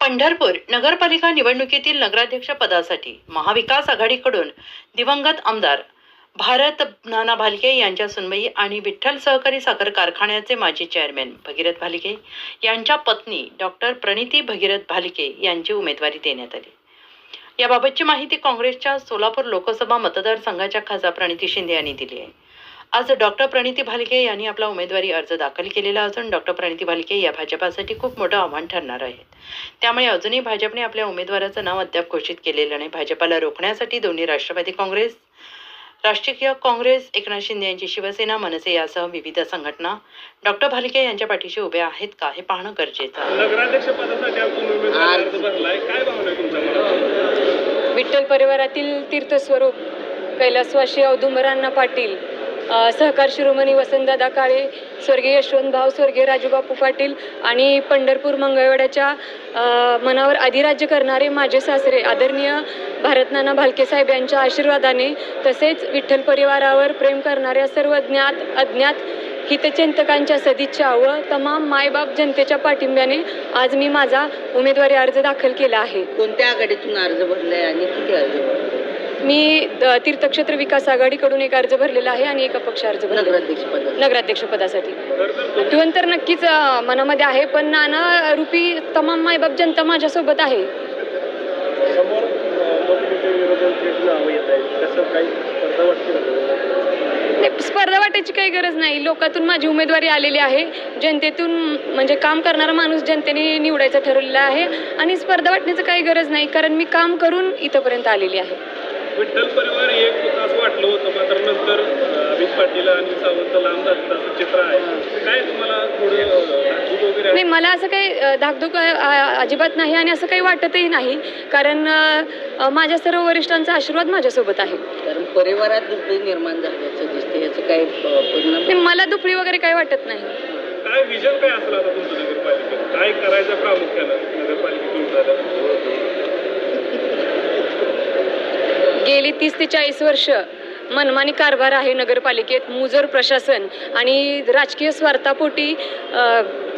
पंढरपूर नगरपालिका निवडणुकीतील नगराध्यक्ष पदासाठी महाविकास आघाडीकडून दिवंगत आमदार भारत नाना भालके यांच्या सुनबाई आणि विठ्ठल सहकारी साखर कारखान्याचे माजी चेअरमॅन भगीरथ भालके यांच्या पत्नी डॉक्टर प्रणिती भगीरथ भालके यांची उमेदवारी देण्यात आली. याबाबतची माहिती काँग्रेसच्या सोलापूर लोकसभा मतदारसंघाच्या खासदार प्रणिती शिंदे यांनी दिली आहे. आज डॉक्टर प्रणिती भालके यांनी आपला उमेदवारी अर्ज दाखल केलेला असून डॉक्टर प्रणिती भालके या भाजपासाठी खूप मोठं आव्हान ठरणार आहे त्यामुळे अजूनही भाजपने आपल्या उमेदवाराचं नाव अद्याप घोषित केलेलं नाही. भाजपाला रोखण्यासाठी दोन्ही राष्ट्रवादी काँग्रेस राष्ट्रीय काँग्रेस एकनाथ शिंदे यांची शिवसेना मनसे यासह विविध संघटना डॉक्टर भालके यांच्या पाठीशी उभ्या आहेत का हे पाहणं गरजेचं आहे. विठ्ठल परिवारातील तीर्थस्वरूप कैलासवासी औदुंबरांना पाटील सहकार शिरोमणी वसंतदादा काळे स्वर्गीय यशवंतभाव स्वर्गीय राजूबापू पाटील आणि पंढरपूर मंगळवेड्याच्या मनावर अधिराज्य करणारे माझे सासरे आदरणीय भारतनाना भालके साहेब यांच्या आशीर्वादाने तसेच विठ्ठल परिवारावर प्रेम करणाऱ्या सर्व ज्ञात अज्ञात हितचिंतकांच्या सदिच्छा व तमाम मायबाप जनतेच्या पाठिंब्याने आज मी माझा उमेदवारी अर्ज दाखल केला आहे. कोणत्या आघाडीतून अर्ज भरलाय आणि किती अर्ज मी द- तीर्थक्षेत्र विकास आघाडीकडून एक अर्ज भरलेला आहे आणि एक अपक्ष अर्ज भरलेला नगराध्यक्ष पदासाठी. पदासाठी. तर नक्कीच मनामध्ये आहे पण नाना रूपी तमाम मायबाप जनता माझ्यासोबत आहे. स्पर्धा वाटायची काही गरज नाही. लोकातून माझी उमेदवारी आलेली आहे. जनतेतून म्हणजे काम करणारा माणूस जनतेने निवडायचा ठरवलेला आहे. आणि स्पर्धा वाटण्याचं काही गरज नाही कारण मी काम करून इथंपर्यंत आलेली आहे. विठ्ठल परिवार एक होतं असं वाटलं होतं मात्र नंतर अमित पाटील आणि सावंत लांब असं चित्र आहे. काय तुम्हाला थोडं वगैरे नाही मला असं काही धाकधूक अजिबात नाही आणि असं काही वाटतही नाही. कारण माझ्या सर्व वरिष्ठांचा आशीर्वाद माझ्यासोबत आहे. कारण परिवारात दुसरी निर्माण झाल्याचं दिसते याचं काय अ, परिणाम? नाही, मला दुपडी वगैरे काही वाटत नाही. काय विजन काय असलं आता तुमचं नगरपालिकेत? काय करायचं प्रामुख्यानं नगरपालिकेतून झालं? गेली तीस ते चाळीस वर्ष मनमानी कारभार आहे नगरपालिकेत मुजोर प्रशासन आणि राजकीय स्वार्थापोटी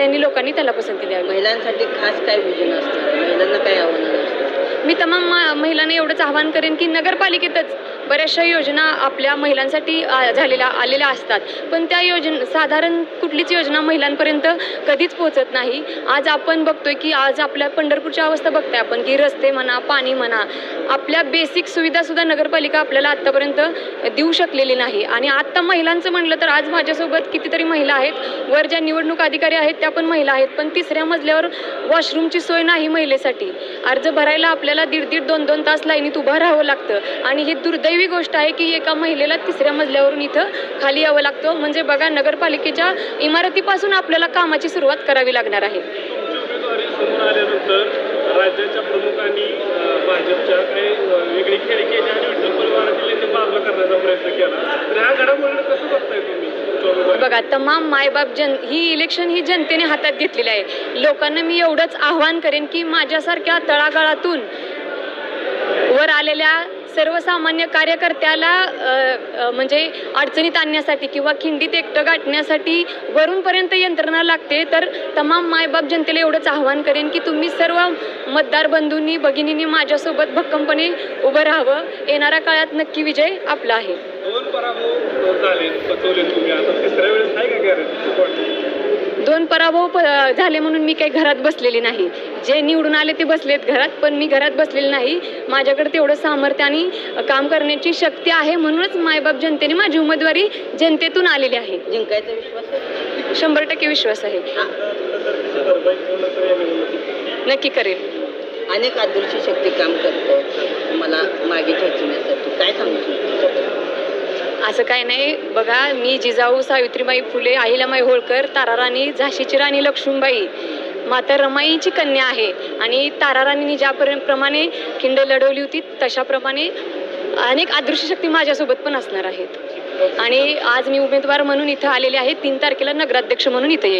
त्यांनी लोकांनी त्याला पसंती द्यावी. महिलांसाठी खास काय विजन असणार महिलांना काय आव्हानं असतात मी तमाम महिलांना एवढंच आवाहन करेन की नगरपालिकेतच बऱ्याचशा योजना आपल्या महिलांसाठी झालेल्या आलेल्या असतात. पण त्या योजना साधारण कुठलीच योजना महिलांपर्यंत कधीच पोहोचत नाही. आज आपण बघतोय की आज आपल्या पंढरपूरची अवस्था बघताय आपण की रस्ते म्हणा पाणी म्हणा आपल्या बेसिक सुविधासुद्धा नगरपालिका आपल्याला आत्तापर्यंत देऊ शकलेली नाही. आणि आत्ता महिलांचं म्हणलं तर आज माझ्यासोबत कितीतरी महिला आहेत. वर ज्या निवडणूक अधिकारी आहेत त्या पण महिला आहेत. पण तिसऱ्या मजल्यावर वॉशरूमची सोय नाही महिलेसाठी. अर्ज भरायला आपल्याला दीड दीड दोन दोन तास लाईनीत उभं राहावं लागतं. आणि हे दुर्दैवी गोष्ट आहे की एका महिलेला तिसऱ्या मजल्यावरून इथं खाली यावं लागतं. म्हणजे बघा नगरपालिकेच्या इमारतीपासून आपल्याला कामाची सुरुवात करावी लागणार आहे. राज्याच्या प्रमुखांनी भाजपच्या काही वेगळी खेळी केली आणि विठ्ठल परिवारातील नेते बाजूला करण्याचा प्रयत्न केला. तर ह्या घडामोडीला कसं बघताय तुम्ही? बघा तमाम मायबाप जन ही इलेक्शन ही जनतेने हातात घेतलेली आहे. लोकांना मी एवढंच आव्हान करेन की माझ्यासारख्या तळागाळातून वर आलेल्या सर्वसामान्य कार्यकर्त्याला म्हणजे अडचणीत आणण्यासाठी किंवा खिंडीत एकटं गाठण्यासाठी वरूनपर्यंत यंत्रणा लागते तर तमाम मायबाप जनतेला एवढंच आव्हान करेन की तुम्ही सर्व मतदार बंधूंनी भगिनींनी माझ्यासोबत भक्कमपणे उभं राहावं. येणाऱ्या काळात नक्की विजय आपला आहे. दोन पराभव झाले म्हणून मी काही घरात बसलेली नाही. जे निवडून आले ते बसलेत घरात पण मी घरात बसलेली नाही. माझ्याकडे तेवढं सामर्थ्य आणि काम करण्याची शक्ती आहे म्हणूनच मायबाप जनतेने माझी उमेदवारी जनतेतून आलेली आहे. जिंकायचा विश्वास शंभर टक्के विश्वास आहे. नक्की करेल. अनेक आदर्श शक्ती काम करतात मला मागे खेचण्यासाठी काय सांगू? असं काय नाही. बघा मी जिजाऊ सावित्रीबाई फुले अहिल्यामाई होळकर ताराराणी झाशीची राणी लक्ष्मीबाई माता रमाईची कन्या आहे. आणि ताराराणीने ज्या प्रमाणे खिंड लढवली होती तशाप्रमाणे अनेक अदृश्य शक्ती माझ्यासोबत पण असणार आहेत. आणि आज मी उमेदवार म्हणून इथं आलेले आहे. तीन तारखेला नगराध्यक्ष म्हणून इथं येईल.